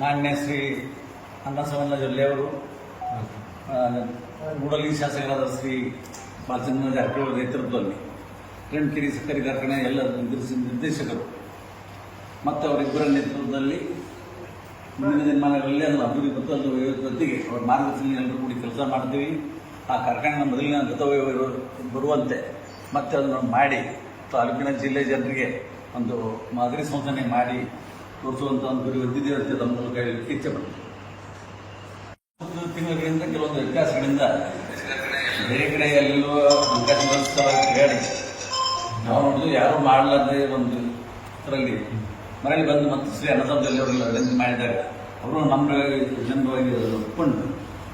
ಮಾನ್ಯ ಶ್ರೀ ಅನ್ನಸವನ್ನ ಜೊಲ್ಲೆಯವರು ಮೂಡಲಿ ಶಾಸಕರಾದ ಶ್ರೀ ಬಾಲಚಂದ್ರ ಜಾರಕಿಹೊಳಿ ನೇತೃತ್ವದಲ್ಲಿ ಕಿರಣ್ ಸಕ್ಕರೆ ಕಾರ್ಖಾನೆ ಎಲ್ಲ ನಿರ್ದೇಶ- ನಿರ್ದೇಶಕರು ಮತ್ತು ಅವರಿಬ್ಬರ ನೇತೃತ್ವದಲ್ಲಿ ಮುಂದಿನ ದಿನಮಾನಗಳಲ್ಲಿ ಅದನ್ನು ಅಭಿವೃದ್ಧಿ ಮತ್ತು ಅದು ಜೊತೆಗೆ ಅವರ ಮಾರ್ಗದರ್ಶನ ಎಲ್ಲರೂ ಕೂಡಿ ಕೆಲಸ ಮಾಡ್ತೀವಿ. ಆ ಕಾರ್ಖಾನೆ ಮೊದಲಿನ ಗತವೈವ ಬರುವಂತೆ ಮತ್ತೆ ಅದನ್ನು ಮಾಡಿ ತಾಲೂಕಿನ ಜಿಲ್ಲೆ ಜನರಿಗೆ ಒಂದು ಮಾದರಿ ಸಂಶೋಧನೆ ಮಾಡಿ ತೋರಿಸುವಂಥ ಒಂದು ಗುರಿ ಹೊಂದಿದೆ ಅಂತ ನಮ್ಮ ಮೂಲಕ ಹೇಳಲಿಕ್ಕೆ ಇಚ್ಛೆ ಪಡ್ತೀನಿ ಒಂದು ತಿಂಗಳಿಂದ ಕೆಲವೊಂದು ವ್ಯತ್ಯಾಸಗಳಿಂದ ಬೇರೆ ಕಡೆ ಎಲ್ಲೋ ವ್ಯತ್ಯಾಸಗೋಸ್ಕರ ಹೇಳಿ ನಾವು ನೋಡಿದ್ರು ಯಾರು ಮಾಡಲಾರ್ದೆ ಒಂದು ಇದರಲ್ಲಿ ಮರಳಿ ಬಂದು ಮತ್ತು ಶ್ರೀ ಅನ್ನಸಂದಲ್ಲಿ ಅವರೆಲ್ಲ ವಿನಂತಿ ಮಾಡಿದಾಗ ಅವರು ನಮ್ಮ ಜನರವಾಗಿ ಒಪ್ಕೊಂಡು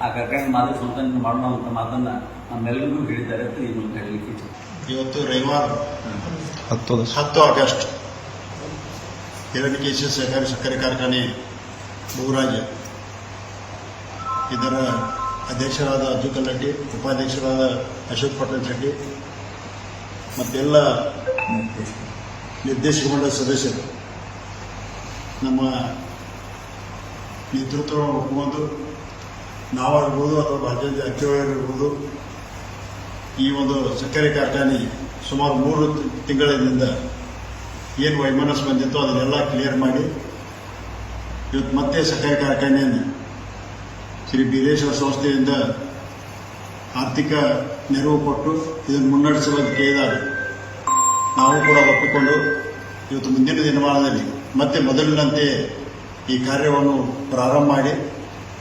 ಆ ಕರ್ಕಂಡ್ ಮಾದರಿ ಸುಲ್ತಾನ ಮಾಡೋಣ ಅಂತ ಮಾತನ್ನ ನಮ್ಮೆಲ್ಲರಿಗೂ ಹೇಳಿದ್ದಾರೆ ಅಂತ ಈ ಮೂಲಕ ಹೇಳಲಿಕ್ಕೆ ಇವತ್ತು ರವಿವಾರ ಹತ್ತು ಹತ್ತು ಆಗಸ್ಟ್. ಹಿರಣ್ಯಕೇಶಿ ಸಹಕಾರಿ ಸಕ್ಕರೆ ಕಾರ್ಖಾನೆ ಬಹುರಾಜ ಇದರ ಅಧ್ಯಕ್ಷರಾದ ಅಜ್ಜುಕಲ್ ರೆಡ್ಡಿ, ಉಪಾಧ್ಯಕ್ಷರಾದ ಅಶೋಕ್ ಪಟೇಲ್ ಶೆಟ್ಟಿ ಮತ್ತೆಲ್ಲ ನಿರ್ದೇಶಕ ಮಂಡಳಿ ಸದಸ್ಯರು. ನಮ್ಮ ನೇತೃತ್ವ ಒಪ್ಕೊಂಡು ನಾವಾಗಿರ್ಬೋದು ಅಥವಾ ಭಾರತೀಯ ಇರ್ಬೋದು ಈ ಒಂದು ಸಕ್ಕರೆ ಕಾರ್ಖಾನೆ ಸುಮಾರು ಮೂರು ತಿಂಗಳಿಂದ ಏನು ವೈಮನಸ್ ಬಂದಿತ್ತು ಅದನ್ನೆಲ್ಲ ಕ್ಲಿಯರ್ ಮಾಡಿ, ಇವತ್ತು ಮತ್ತೆ ಸಕ್ಕರೆ ಕಾರ್ಖಾನೆಯನ್ನು ಶ್ರೀ ಬೀರೇಶ್ವರ ಸಂಸ್ಥೆಯಿಂದ ಆರ್ಥಿಕ ನೆರವು ಕೊಟ್ಟು ಇದನ್ನು ಮುನ್ನಡೆಸುವುದಕ್ಕೆ ಇದ್ದಾರೆ ನಾವು ಕೂಡ ಒಪ್ಪಿಕೊಂಡು ಇವತ್ತು ಮುಂದಿನ ದಿನಮಾನದಲ್ಲಿ ಮತ್ತೆ ಮೊದಲಿನಂತೆ ಈ ಕಾರ್ಯವನ್ನು ಪ್ರಾರಂಭ ಮಾಡಿ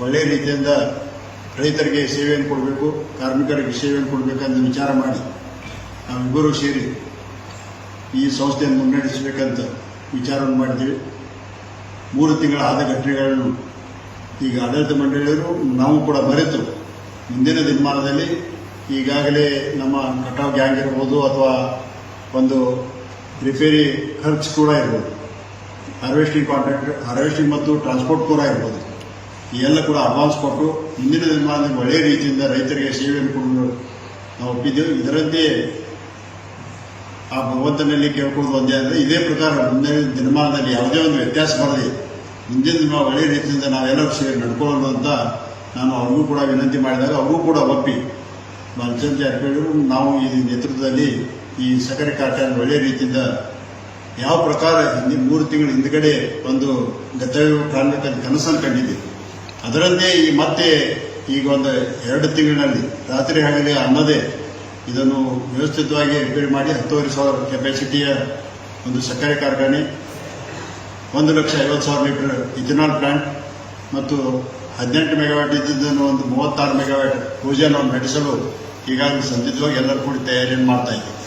ಒಳ್ಳೆಯ ರೀತಿಯಿಂದ ರೈತರಿಗೆ ಸೇವೆಯನ್ನು ಕೊಡಬೇಕು, ಕಾರ್ಮಿಕರಿಗೆ ಸೇವೆಯನ್ನು ಕೊಡಬೇಕಂತ ವಿಚಾರ ಮಾಡಿ ನಾವಿಬ್ಬರೂ ಸೇರಿ ಈ ಸಂಸ್ಥೆಯನ್ನು ಮುನ್ನಡೆಸಬೇಕಂತ ವಿಚಾರವನ್ನು ಮಾಡಿದ್ದೀವಿ. ಮೂರು ತಿಂಗಳ ಆದ ಘಟನೆಗಳನ್ನು ಈಗ ಆಡಳಿತ ಮಂಡಳಿಯವರು ನಾವು ಕೂಡ ಮರೆತು ಮುಂದಿನ ದಿನಮಾನದಲ್ಲಿ ಈಗಾಗಲೇ ನಮ್ಮ ಕಟಾವ್ ಗ್ಯಾಂಗ್ ಇರ್ಬೋದು ಅಥವಾ ಒಂದು ರಿಪೇರಿ ಖರ್ಚು ಕೂಡ ಇರ್ಬೋದು. ಹಾರ್ವೆಸ್ಟಿಂಗ್ ಕಾಂಟ್ರಾಕ್ಟ್, ಹಾರ್ವೆಸ್ಟಿಂಗ್ ಮತ್ತು ಟ್ರಾನ್ಸ್ಪೋರ್ಟ್ ಕೂಡ ಇರ್ಬೋದು. ಎಲ್ಲ ಕೂಡ ಅಡ್ವಾನ್ಸ್ ಕೊಟ್ಟು ಮುಂದಿನ ದಿನಮಾನದಲ್ಲಿ ಒಳ್ಳೆಯ ರೀತಿಯಿಂದ ರೈತರಿಗೆ ಸೇವೆಯನ್ನು ಕೊಡಲು ನಾವು ಒಪ್ಪಿದ್ದೇವೆ. ಇದರಂತೆ ಆ ಭಗವಂತನಲ್ಲಿ ಕೇಳ್ಕೊಳ್ಳೋದು ಒಂದೇ ಅಂದರೆ ಇದೇ ಪ್ರಕಾರ ಮುಂದಿನ ದಿನಮಾನದಲ್ಲಿ ಯಾವುದೇ ಒಂದು ವ್ಯತ್ಯಾಸ ಬರಲಿ. ಮುಂದಿನ ದಿನ ಒಳ್ಳೆಯ ರೀತಿಯಿಂದ ನಾವೆಲ್ಲರೂ ಸೇರಿ ನಡ್ಕೊಳ್ಳೋಣ ಅಂತ ನಾನು ಅವ್ರಿಗೂ ಕೂಡ ವಿನಂತಿ ಮಾಡಿದಾಗ ಅವ್ರಿಗೂ ಕೂಡ ಒಪ್ಪಿ. ಬಾಲಚಂದ್ರ ಜಾರಕಿಹೊಳಿ ನಾವು ಈ ನೇತೃತ್ವದಲ್ಲಿ ಈ ಸಕ್ಕರೆ ಕಾರ್ಖಾನೆ ಒಳ್ಳೆಯ ರೀತಿಯಿಂದ ಯಾವ ಪ್ರಕಾರ ಹಿಂದಿ ಮೂರು ತಿಂಗಳ ಹಿಂದ್ಗಡೆ ಒಂದು ಗತವ್ಯ ಕಾಣಬೇಕಂತ ಕನಸನ್ನು ಕಂಡಿದೆ. ಅದರಂತೆ ಈ ಮತ್ತೆ ಈಗ ಒಂದು ಎರಡು ತಿಂಗಳಿನಲ್ಲಿ ರಾತ್ರಿ ಹಗಲಿ ಅನ್ನದೇ ಇದನ್ನು ವ್ಯವಸ್ಥಿತವಾಗಿ ರಿಪೇರಿ ಮಾಡಿ ಹತ್ತುವರೆ ಸಾವಿರ ಕೆಪಾಸಿಟಿಯ ಒಂದು ಸಕ್ಕರೆ ಕಾರ್ಖಾನೆ, ಒಂದು ಲಕ್ಷ ಐವತ್ತು ಸಾವಿರ ಲೀಟರ್ ಇಥನಾಲ್ ಪ್ಲಾಂಟ್ ಮತ್ತು ಹದಿನೆಂಟು ಮೆಗಾವ್ಯಾಟ್ ಇದ್ದಿದ್ದನ್ನು ಒಂದು ಮೂವತ್ತಾರು ಮೆಗಾವ್ಯಾಟ್ ಪೂಜೆಯನ್ನು ನಡೆಸಲು ಈಗಾಗಲೇ ಸಂದಿದ್ಧವಾಗಿ ಎಲ್ಲರೂ ಕೂಡ ತಯಾರಿಯನ್ನು ಮಾಡ್ತಾ ಇದ್ದೀವಿ.